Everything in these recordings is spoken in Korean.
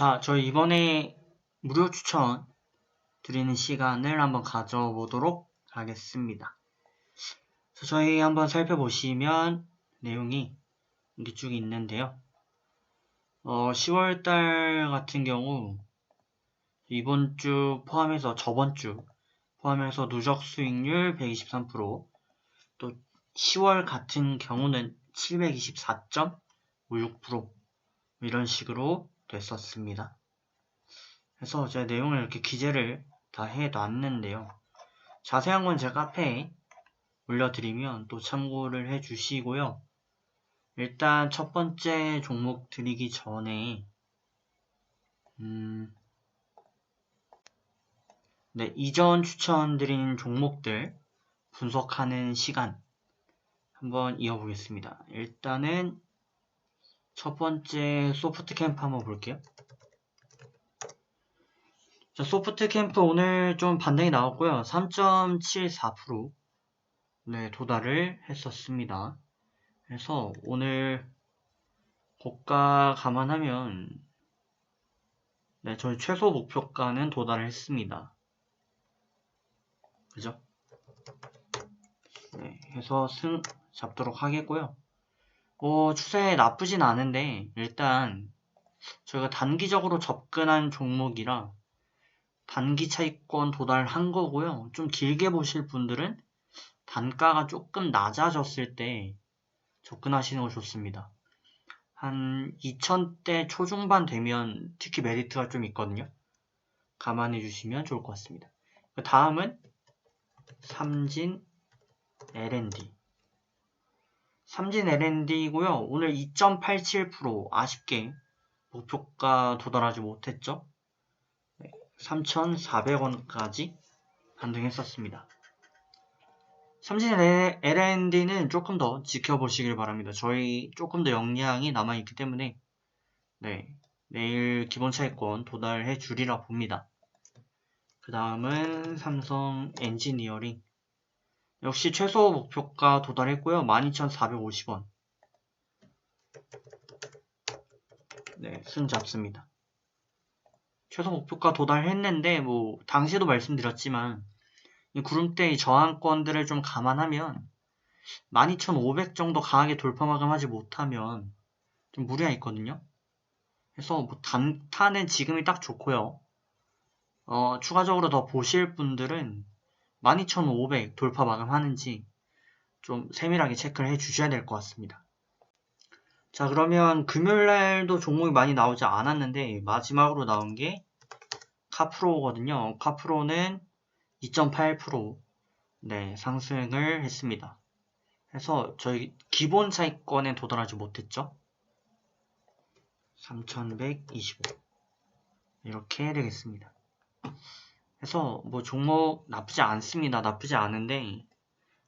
자, 저희 이번에 무료 추천 드리는 시간을 한번 가져보도록 하겠습니다. 저희 한번 살펴보시면 내용이 이렇게 쭉 있는데요. 어, 10월달 같은 경우 이번 주 포함해서 저번 주 포함해서 누적 수익률 123%, 또 10월 같은 경우는 724.56% 이런 식으로 됐었습니다. 그래서 제 내용을 이렇게 기재를 다 해놨는데요. 자세한 건 제 카페에 올려드리면 또 참고를 해주시고요. 일단 첫 번째 종목 드리기 전에 음, 네, 이전 추천드린 종목들 분석하는 시간 한번 이어보겠습니다. 일단은 첫 번째 소프트 캠프 한번 볼게요. 자, 소프트 캠프 오늘 좀 반등이 나왔고요. 3.74% 네, 도달을 했었습니다. 그래서 오늘 고가 감안하면 네, 저희 최소 목표가는 도달을 했습니다. 그죠? 네, 해서 승 잡도록 하겠고요. 뭐 추세 나쁘진 않은데 일단 저희가 단기적으로 접근한 종목이라 단기 차익권 도달한 거고요. 좀 길게 보실 분들은 단가가 조금 낮아졌을 때 접근하시는 거 좋습니다. 한 2000대 초중반 되면 특히 메리트가 좀 있거든요. 감안해 주시면 좋을 것 같습니다. 그 다음은 삼진 L&D. 삼진 L&D고요. 오늘 2.87% 아쉽게 목표가 도달하지 못했죠. 3,400원까지 반등했었습니다. 삼진 L&D는 조금 더 지켜보시길 바랍니다. 저희 조금 더 역량이 남아있기 때문에 네, 내일 기본 차익권 도달해 주리라 봅니다. 그 다음은 삼성 엔지니어링 역시 최소 목표가 도달했고요. 12,450원 네, 승 잡습니다. 최소 목표가 도달했는데 뭐 당시에도 말씀드렸지만 이 구름대의 저항권들을 좀 감안하면 12,500 정도 강하게 돌파 마감하지 못하면 좀 무리가 있거든요. 그래서 뭐 단타는 지금이 딱 좋고요. 어, 추가적으로 더 보실 분들은 12,500 돌파 마감하는지 좀 세밀하게 체크를 해 주셔야 될 것 같습니다. 자 그러면 금요일날도 종목이 많이 나오지 않았는데 마지막으로 나온 게 카프로거든요. 카프로는 2.8% 네, 상승을 했습니다. 그래서 저희 기본 차익권에 도달하지 못했죠. 3125 이렇게 되겠습니다. 그래서 뭐 종목 나쁘지 않습니다. 나쁘지 않은데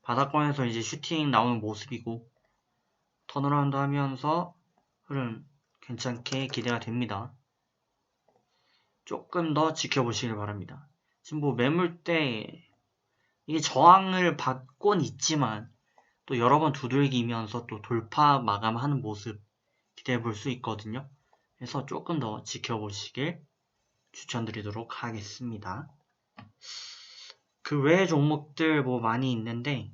바닥권에서 이제 슈팅 나오는 모습이고 턴어라운드 하면서 흐름 괜찮게 기대가 됩니다. 조금 더 지켜보시길 바랍니다. 지금 뭐 매물대 이게 저항을 받곤 있지만 또 여러 번 두들기면서 또 돌파 마감하는 모습 기대해 볼 수 있거든요. 그래서 조금 더 지켜보시길 추천드리도록 하겠습니다. 그 외의 종목들 뭐 많이 있는데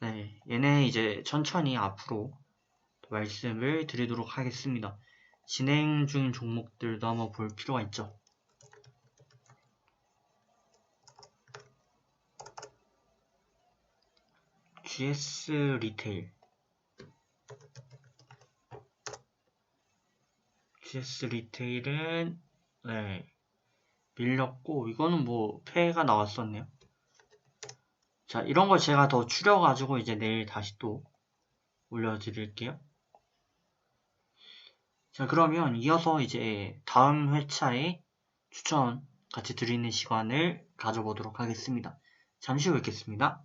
네, 얘네 이제 천천히 앞으로 말씀을 드리도록 하겠습니다. 진행 중인 종목들도 한번 볼 필요가 있죠. GS 리테일 GS 리테일은 네, 밀렸고 이거는 뭐 폐가 나왔었네요. 자, 이런 걸 제가 더 추려가지고 이제 내일 다시 또 올려드릴게요. 자, 그러면 이어서 이제 다음 회차에 추천 같이 드리는 시간을 가져보도록 하겠습니다. 잠시 후 뵙겠습니다.